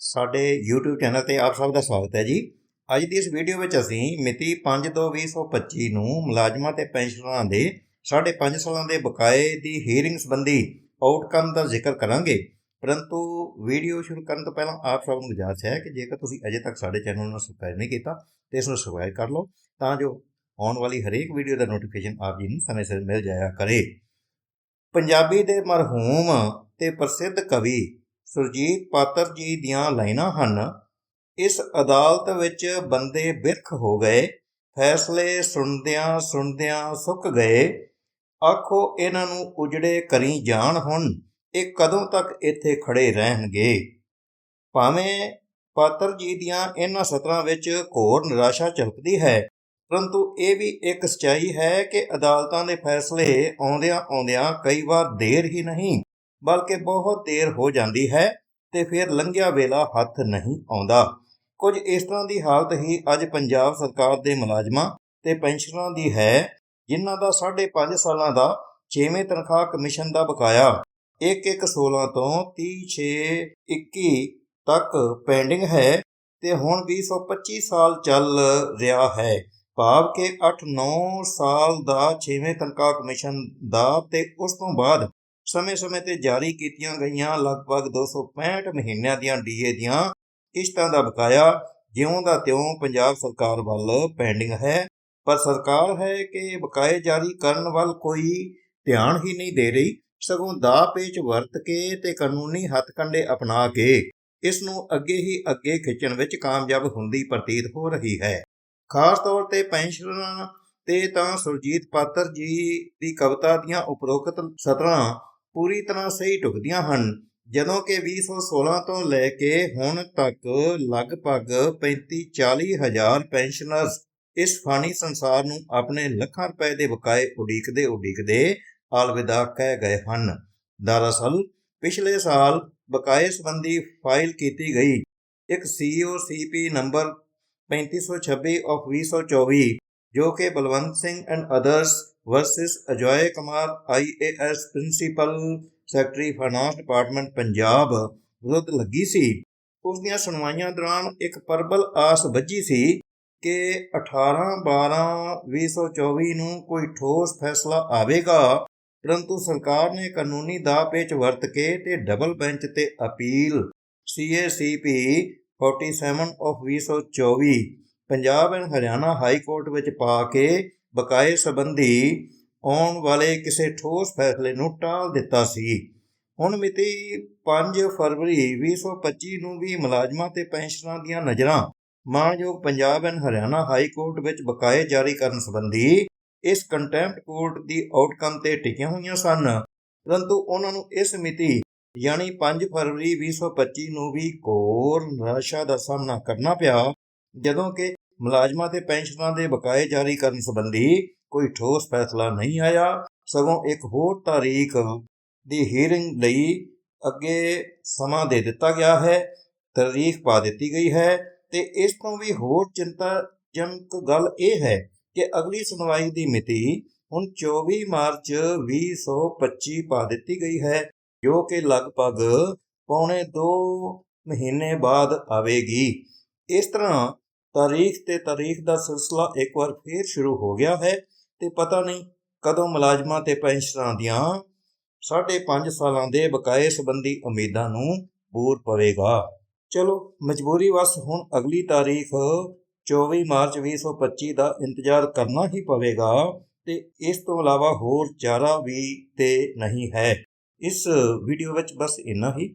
ਸਾਡੇ YouTube channel ਤੇ ਆਪ ਸਭ ਦਾ ਸਵਾਗਤ ਹੈ ਜੀ। ਅੱਜ ਦੀ ਇਸ ਵੀਡੀਓ ਵਿੱਚ ਅਸੀਂ ਮਿਤੀ 5/2/2025 ਨੂੰ ਮੁਲਾਜ਼ਮਾਂ ਤੇ ਪੈਨਸ਼ਨਰਾਂ ਦੇ ਸਾਢੇ ਪੰਜ ਸਾਲਾਂ ਦੇ ਬਕਾਏ ਦੀ ਹੀਅਰਿੰਗ ਸੰਬੰਧੀ ਆਊਟਕਮ ਦਾ ਜ਼ਿਕਰ ਕਰਾਂਗੇ। ਪਰੰਤੂ ਵੀਡੀਓ ਸ਼ੁਰੂ ਕਰਨ ਤੋਂ ਪਹਿਲਾਂ ਆਪ ਸਭ ਨੂੰ ਗੁਜ਼ਾਰਿਸ਼ ਹੈ ਕਿ ਜੇਕਰ ਤੁਸੀਂ ਅਜੇ ਤੱਕ ਸਾਡੇ ਚੈਨਲ ਨੂੰ ਸਬਸਕ੍ਰਾਈਬ ਨਹੀਂ ਕੀਤਾ, ਤੇ ਇਸ ਨੂੰ ਸਬਸਕ੍ਰਾਈਬ ਕਰ ਲਓ ਤਾਂ ਜੋ ਆਉਣ ਵਾਲੀ ਹਰੇਕ ਵੀਡੀਓ ਦਾ ਨੋਟੀਫਿਕੇਸ਼ਨ ਆਪ ਜੀ ਨੂੰ ਸਮੇਂ ਸਿਰ ਮਿਲ ਜਾਇਆ ਕਰੇ। ਪੰਜਾਬੀ ਦੇ ਮਰਹੂਮ ਤੇ ਪ੍ਰਸਿੱਧ ਕਵੀ ਸੁਰਜੀਤ ਪਾਤਰ ਜੀ ਦੀਆਂ ਲਾਈਨਾਂ ਹਨ। ਇਸ ਅਦਾਲਤ ਵਿੱਚ ਬੰਦੇ ਬਿਰਖ ਹੋ ਗਏ, ਫੈਸਲੇ ਸੁਣਦਿਆਂ ਸੁਣਦਿਆਂ ਸੁੱਕ ਗਏ। ਆਖੋ, ਇਹਨਾਂ ਨੂੰ ਉਜੜੇ ਕਰੀ ਜਾਣ ਹੁਣ, ਇਹ ਕਦੋਂ ਤੱਕ ਇੱਥੇ ਖੜੇ ਰਹਿਣਗੇ? ਭਾਵੇਂ ਪਾਤਰ ਜੀ ਦੀਆਂ ਇਹਨਾਂ ਸਤਰਾਂ ਵਿੱਚ ਘੋਰ ਨਿਰਾਸ਼ਾ ਝਲਕਦੀ ਹੈ, ਪਰੰਤੂ ਇਹ ਵੀ ਇੱਕ ਸਚਾਈ ਹੈ ਕਿ ਅਦਾਲਤਾਂ ਦੇ ਫੈਸਲੇ ਆਉਂਦਿਆਂ ਆਉਂਦਿਆਂ ਕਈ ਵਾਰ ਦੇਰ ਹੀ ਨਹੀਂ। ਬਲਕਿ ਬਹੁਤ ਦੇਰ ਹੋ ਜਾਂਦੀ ਹੈ ਤੇ ਫਿਰ ਲੰਘਿਆ ਵੇਲਾ ਹੱਥ ਨਹੀਂ ਆਉਂਦਾ। ਕੁਝ ਇਸ ਤਰ੍ਹਾਂ ਦੀ ਹਾਲਤ ਹੀ ਅੱਜ ਪੰਜਾਬ ਸਰਕਾਰ ਦੇ ਮੁਲਾਜ਼ਮਾਂ ਤੇ ਪੈਨਸ਼ਨਰਾਂ ਦੀ ਹੈ, ਜਿਨ੍ਹਾਂ ਦਾ 5.5 ਸਾਲਾਂ ਦਾ 6ਵੇਂ ਤਨਖਾਹ ਕਮਿਸ਼ਨ ਦਾ ਬਕਾਇਆ 1-1-16 ਤੋਂ 30-6-21 ਤੱਕ ਪੈਂਡਿੰਗ ਹੈ ਤੇ ਹੁਣ 225 ਸਾਲ ਚੱਲ ਰਿਹਾ ਹੈ। ਭਾਵ ਕਿ 8-9 ਸਾਲ ਦਾ 6ਵੇਂ ਤਨਖਾਹ ਕਮਿਸ਼ਨ ਦਾ ਤੇ ਉਸ ਤੋਂ ਬਾਅਦ ਸਮੇਂ-ਸਮੇਂ ਤੇ ਜਾਰੀ ਕੀਤੀਆਂ ਗਈਆਂ ਲਗਭਗ 265 ਮਹੀਨਿਆਂ ਦੀਆਂ ਡੀਏ ਦੀਆਂ ਕਿਸ਼ਤਾਂ ਦਾ ਬਕਾਇਆ ਜਿਉਂ ਦਾ ਤਿਉਂ ਪੰਜਾਬ ਸਰਕਾਰ ਵੱਲ ਪੈਂਡਿੰਗ ਹੈ। ਪਰ ਸਰਕਾਰ ਹੈ ਕਿ ਬਕਾਏ ਜਾਰੀ ਕਰਨ ਵੱਲ ਕੋਈ ਧਿਆਨ ਹੀ ਨਹੀਂ ਦੇ ਰਹੀ। ਸਗੋਂ ਦਾ ਪੇਚ ਵਰਤ ਕੇ ਤੇ ਕਾਨੂੰਨੀ ਹੱਥਕੰਡੇ ਅਪਣਾ ਕੇ ਇਸ ਨੂੰ ਅੱਗੇ ਹੀ ਅੱਗੇ ਖਿੱਚਣ ਵਿੱਚ ਕਾਮਯਾਬ ਹੁੰਦੀ ਪ੍ਰਤੀਤ ਹੋ ਰਹੀ ਹੈ। ਖਾਸ ਤੌਰ ਤੇ ਪੈਨਸ਼ਨਰਾਂ ਤੇ ਤਾਂ ਸੁਰਜੀਤ ਪਾਤਰ ਜੀ ਦੀ ਕਵਿਤਾ ਦੀਆਂ ਉਪਰੋਕਤ ਸਤਰਾਂ ਪੂਰੀ ਤਰ੍ਹਾਂ ਸਹੀ ਢੁਕਦੀਆਂ ਹਨ। ਜਦੋਂ ਕਿ 2016 ਤੋਂ ਲੈ ਕੇ ਹੁਣ ਤੱਕ ਲਗਭਗ 35-40 ਹਜ਼ਾਰ ਪੈਨਸ਼ਨਰਸ ਇਸ ਫਾਨੀ ਸੰਸਾਰ ਨੂੰ ਆਪਣੇ ਲੱਖਾਂ ਰੁਪਏ ਦੇ ਬਕਾਏ ਉਡੀਕਦੇ ਉਡੀਕਦੇ ਅਲਵਿਦਾ ਕਹਿ ਗਏ ਹਨ। ਦਰਅਸਲ, ਪਿਛਲੇ ਸਾਲ ਬਕਾਏ ਸੰਬੰਧੀ ਫਾਈਲ ਕੀਤੀ ਗਈ। ਇੱਕ ਸੀਓਸੀਪੀ ਨੰਬਰ 3526 ਆਫ 2024 ਜੋ ਕਿ Balwant Singh and others versus Ajoy Kumar IAS principal secretary finance department Punjab ਵਿਰੁੱਧ ਲੱਗੀ ਸੀ। ਉਸ ਦੀਆਂ ਸੁਣਵਾਈਆਂ ਦੌਰਾਨ ਇੱਕ ਪਰਬਲ ਆਸ ਵੱਜੀ ਸੀ ਕਿ 18 12 2024 ਨੂੰ ਕੋਈ ਠੋਸ ਫੈਸਲਾ ਆਵੇਗਾ, ਪਰੰਤੂ ਸਰਕਾਰ ਨੇ ਕਾਨੂੰਨੀ ਦਾਅ ਪੇਚ ਵਰਤ ਕੇ ਤੇ ਡਬਲ ਬੈਂਚ ਤੇ appeal. CACP 47 of 2024 Punjab and Haryana high court ਵਿੱਚ ਪਾ ਕੇ ਬਕਾਏ ਸੰਬੰਧੀ ਆਉਣ ਵਾਲੇ ਕਿਸੇ ਠੋਸ ਫੈਸਲੇ ਨੂੰ ਟਾਲ ਦਿੱਤਾ ਸੀ। ਹੁਣ ਮਿਤੀ 5 ਫਰਵਰੀ 2025 ਨੂੰ ਵੀ ਮੁਲਾਜ਼ਮਾਂ ਤੇ ਪੈਨਸ਼ਨਰਾਂ ਦੀਆਂ ਨਜ਼ਰਾਂ ਮਾਨਯੋਗ Punjab and Haryana high court ਵਿੱਚ ਬਕਾਏ ਜਾਰੀ ਕਰਨ ਸੰਬੰਧੀ ਇਸ ਕੰਟੈਂਪਟ ਕੋਰਟ ਦੀ ਆਊਟਕਮ ਤੇ ਟਿਕੀਆਂ ਹੋਈਆਂ ਸਨ। ਪਰੰਤੂ ਉਹਨਾਂ ਨੂੰ ਇਸ ਮਿਤੀ ਯਾਨੀ 5 ਫਰਵਰੀ 2025 ਨੂੰ ਵੀ ਘੋਰ ਨਿਰਾਸ਼ਾ ਦਾ ਸਾਹਮਣਾ ਕਰਨਾ ਪਿਆ, ਜਦੋਂ ਕਿ ਮੁਲਾਜ਼ਮਾਂ ਤੇ ਪੈਨਸ਼ਨਾਂ ਦੇ ਬਕਾਏ ਜਾਰੀ ਕਰਨ ਸੰਬੰਧੀ ਕੋਈ ਠੋਸ ਫੈਸਲਾ ਨਹੀਂ ਆਇਆ। ਸਗੋਂ ਇੱਕ ਹੋਰ ਤਾਰੀਖ ਦੀ ਹੀਅਰਿੰਗ ਲਈ ਅੱਗੇ ਸਮਾਂ ਦੇ ਦਿੱਤਾ ਗਿਆ ਹੈ ਤਾਰੀਖ ਪਾ ਦਿੱਤੀ ਗਈ ਹੈ ਤੇ ਇਸ ਤੋਂ ਵੀ ਹੋਰ ਚਿੰਤਾਜਨਕ ਗੱਲ ਇਹ ਹੈ ਕਿ ਅਗਲੀ ਸੁਣਵਾਈ ਦੀ ਮਿਤੀ ਹੁਣ 24 ਮਾਰਚ 2025 ਪਾ ਦਿੱਤੀ ਗਈ ਹੈ, ਜੋ ਕਿ ਲਗਭਗ ਪੌਣੇ 2 ਮਹੀਨੇ ਬਾਅਦ ਆਵੇਗੀ। ਇਸ ਤਰ੍ਹਾਂ ਤਾਰੀਖ ਤੇ ਤਾਰੀਖ ਦਾ ਸਿਲਸਿਲਾ ਇੱਕ ਵਾਰ ਫੇਰ ਸ਼ੁਰੂ ਹੋ ਗਿਆ ਹੈ ਤੇ ਪਤਾ ਨਹੀਂ ਕਦੋਂ ਮੁਲਾਜ਼ਮਾਂ ਤੇ ਪੈਨਸ਼ਨਰਾਂ ਦੀਆਂ ਸਾਢੇ ਪੰਜ ਸਾਲਾਂ ਦੇ ਬਕਾਏ ਸੰਬੰਧੀ ਉਮੀਦਾਂ ਨੂੰ ਬੂਰ ਪਵੇਗਾ। ਚਲੋ, ਮਜਬੂਰੀ ਵਸ ਹੁਣ ਅਗਲੀ ਤਾਰੀਖ 24 ਮਾਰਚ 2025 ਦਾ ਇੰਤਜ਼ਾਰ ਕਰਨਾ ਹੀ ਪਵੇਗਾ ਤੇ ਇਸ ਤੋਂ ਇਲਾਵਾ ਹੋਰ ਚਾਰਾ ਵੀ ਤੇ ਨਹੀਂ ਹੈ। ਇਸ ਵੀਡੀਓ ਵਿੱਚ ਬਸ ਇੰਨਾ ਹੀ।